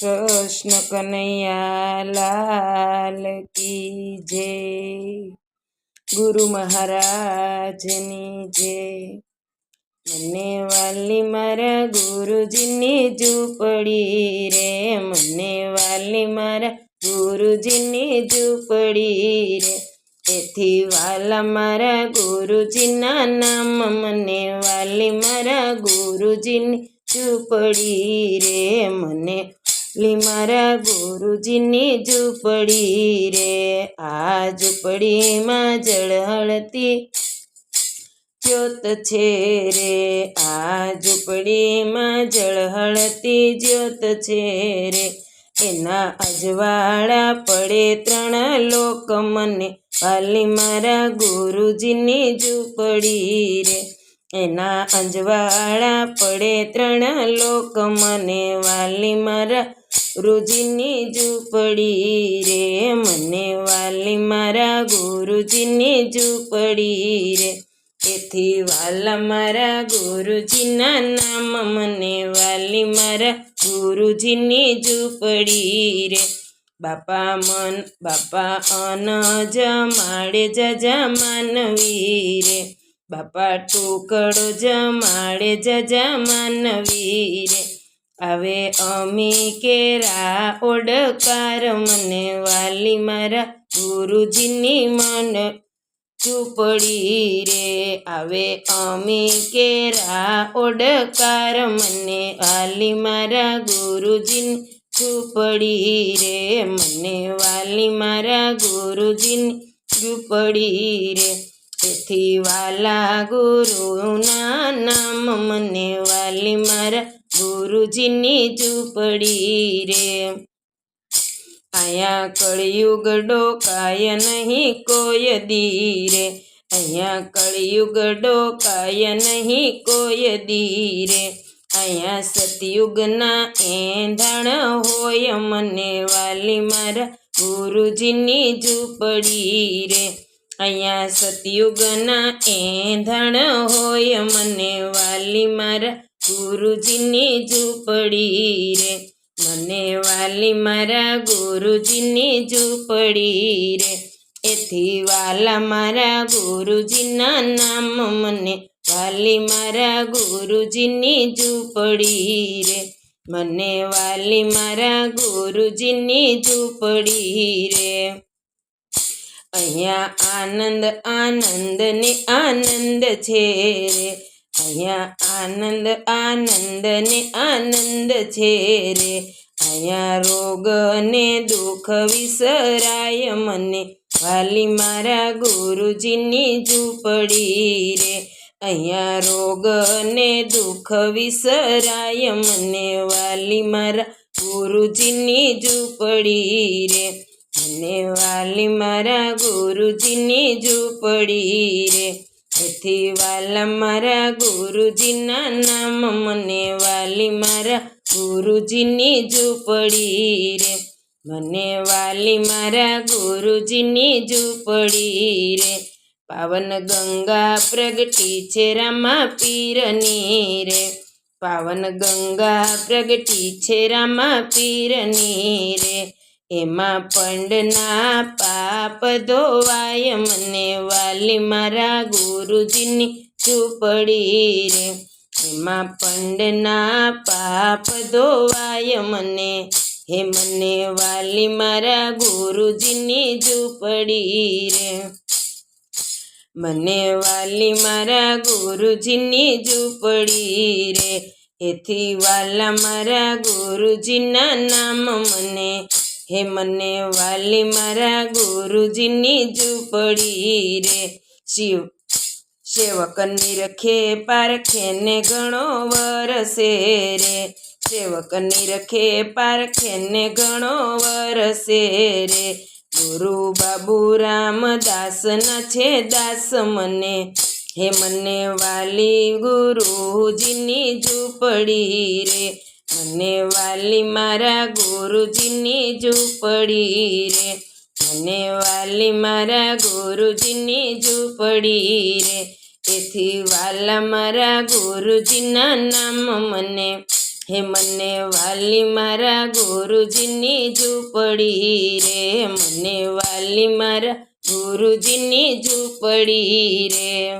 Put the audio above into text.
કૃષ્ણ કનૈયા લાલ કી જય. ગુરુ મહારાજની જય. મને વાલી મારા ગુરુજીની ઝૂંપડી રે. મને વાલી મારા ગુરુજીની ઝૂંપડી રે. તેથી વાલા મારા ગુરુજીના નામ મને વાલી મારા ગુરુજીની ઝૂંપડી રે. મને લી મારા ગુરુજીની ઝૂંપડી રે, આ ઝૂંપડીમાં જળહળતી જ્યોત છે રે, આ ઝૂંપડીમાં જળહળતી જ્યોત છે રે. એના અજવાળા પડે ત્રણ લોક મને વાલી મારા ગુરુજીની ઝૂંપડી રે. એના અજવાળા પડે ત્રણ લોક મને વાલી મારા ગુરુજીની ઝૂંપડી રે, મને વાલી મારા ગુરુજીની ઝૂંપડી રે. એથી વાલા મારા ગુરુજીના નામ, મને વાલી મારા ગુરુજીની ઝૂંપડી રે. બાપા મન, બાપા અનજ માડે જજા માનવી રે. બાપા ટુકડો જમાડે જજા માનવી રે. આવે અમી કેરા ઓડકાર મને વાલી મારા ગુરુજીની મન ઝૂંપડી રે. આવે અમી કેરા ઓડકાર મને વાલી મારા ગુરુજીની ઝૂંપડી રે. મને વાલી મારા ગુરુજીની ઝૂંપડી રે. તેથી વાલા ગુરુના નામ મને વાલી મારા ગુરુજીની ઝૂંપડી રે. અહીંયા કળિયુગ ડોકાય નહીં કોઈ દીરે. અહીંયા કળિયુગ ડોકાય નહીં કોઈ દીરે. અહીંયા સતયુગના એંધણ હોય મને વાલી મારા ગુરુજીની ઝૂંપડી રે. અહીંયા સતયુગના એંધણ હોય મને વાલી મારા ગુરુજીની ઝૂંપડી રે. મને વાલી મારા ગુરુજીની ઝૂંપડી રે. એથી વાલા મારા ગુરુજીના નામ મને વાલી મારા ગુરુજીની ઝૂંપડી રે. મને વાલી મારા ગુરુજીની ઝૂંપડી રે. અહીંયા આનંદ આનંદ ને આનંદ છે રે. અહીંયા આનંદ આનંદ ને આનંદ છે રે. અહીંયા રોગ ને દુઃખ વિસરાય મને. વાલી મારા ગુરુજીની ઝૂંપડી રે. અહીંયા રોગ ને દુઃખ વિસરાય મને. વાલી મારા ગુરુજીની ઝૂંપડી રે. મને વાલી મારા ગુરુજીની ઝૂંપડી રે. એથી વાલા મારા ગુરુજીના નામ મને વાલી મારા ગુરુજીની ઝૂંપડી રે. મને વાલી મારા ગુરુજીની ઝૂંપડી રે. પાવન ગંગા પ્રગટી છે રામા પીરની રે. પાવન ગંગા પ્રગટી છે રામા પીરની રે. એમાં પંડના પાપ ધોવાય. મને વાલી મારા ગુરુજીની ઝૂંપડી રે. એમાં પંડના પાપ ધોવાય. મને, હે મને વાલી મારા ગુરુજીની ઝૂંપડી રે. મને વાલી મારા ગુરુજીની ઝૂંપડી રે. એથી વાલા મારા ગુરુજીના નામ મને હે મને વાલી મારા ગુરુજીની ઝૂંપડી રે. શિવ સેવકની રખે પારખે ને ઘણો વરસે રે. સેવકની રખે પારખે ને ઘણો વરસે રે. ગુરુ બાબુ રામદાસ ના છે દાસ મને. હે મને વાલી ગુરુજીની ઝૂંપડી રે. મને વાલી મારા ગુરુજીની ઝૂંપડી રે. મને વાલી મારા ગુરુજીની ઝૂંપડી રે. તેથી વાલા મારા ગુરુજીના નામ મને, હે મને વાલી મારા ગુરુજીની ઝૂંપડી રે. મને વાલી મારા ગુરુજીની ઝૂંપડી રે.